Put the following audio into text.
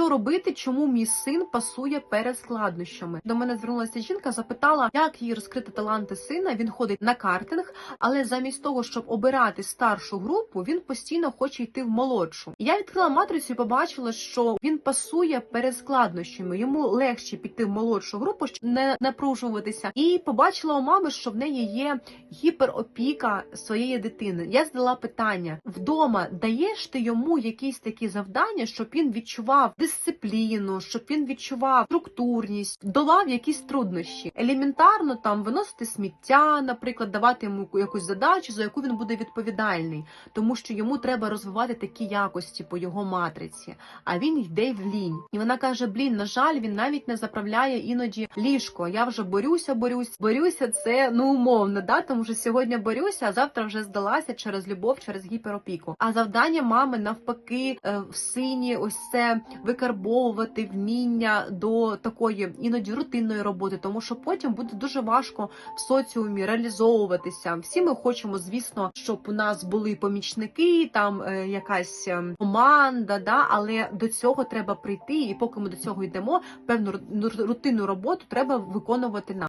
що робити, чому мій син пасує перед складнощами. До мене звернулася жінка, запитала, як їй розкрити таланти сина. Він ходить на картинг, але замість того, щоб обирати старшу групу, він постійно хоче йти в молодшу. Я відкрила матрицю і побачила, що він пасує перед складнощами. Йому легше піти в молодшу групу, щоб не напружуватися. І побачила у мами, що в неї є гіперопіка своєї дитини. Я задала питання: вдома даєш ти йому якісь такі завдання, щоб він відчував дисципліну, щоб він відчував структурність, долав якісь труднощі. Елементарно там виносити сміття, наприклад, давати йому якусь задачу, за яку він буде відповідальний, тому що йому треба розвивати такі якості по його матриці. А він йде в лінь. І вона каже: Блін, на жаль, він навіть не заправляє іноді ліжко. Я вже борюся, борюсь. Борюся, це ну умовно, да, тому що сьогодні борюся, а завтра вже здалася через любов, через гіперопіку. А завдання мами навпаки е, в сині, ось це викарбовувати вміння до такої іноді рутинної роботи, тому що потім буде дуже важко в соціумі реалізовуватися. Всі ми хочемо, звісно, щоб у нас були помічники, там е, якась е, команда, да, але до цього треба прийти, і поки ми до цього йдемо, певну ру- рутинну роботу треба виконувати нам.